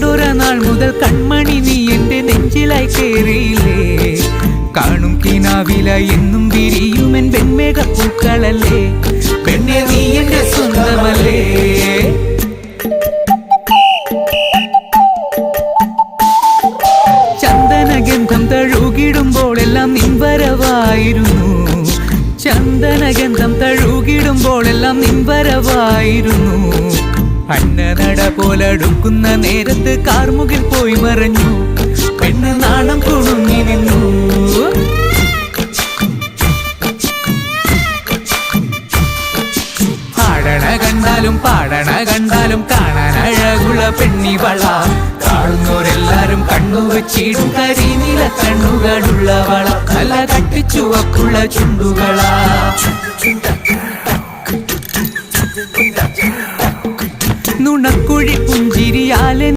കണ്ടൊര നാൾ മുതൽ കൺമണി നീ എന്റെ നെഞ്ചിലായി കേറിയില്ലേ? കാണും കിനാവില എന്നും വിരിയുമെൻ വെൺമേഘ പൂക്കളല്ലേ? പെണ്ണെ നീ എന്റെ സ്വന്തമല്ലേ? ചന്ദനഗന്ധം തഴുകിടുമ്പോൾ എല്ലാം നിൻവരവായിരുന്നു. ചന്ദനഗന്ധം തഴുകിടുമ്പോൾ എല്ലാം നിൻവരവായിരുന്നു. അന്നനട പോലടുക്കുന്ന നേരത്ത് കാർമുകിൽ പോയി മറഞ്ഞു. പെണ്ണ് നാണം കുണുങ്ങി നിന്നു. ആടണ കണ്ടാലും പാടണ കണ്ടാലും കാണാൻ അഴകുള്ള പെണ്ണിവള കാണുന്നവരെല്ലാരും കണ്ണു വെച്ചിടും കരിനീല കണ്ണുകളുള്ളവള നല്ല കട്ടിച്ചുവപ്പുള്ള ചുണ്ടുകളാ. നുണക്കുഴി പുഞ്ചിരിയാലെ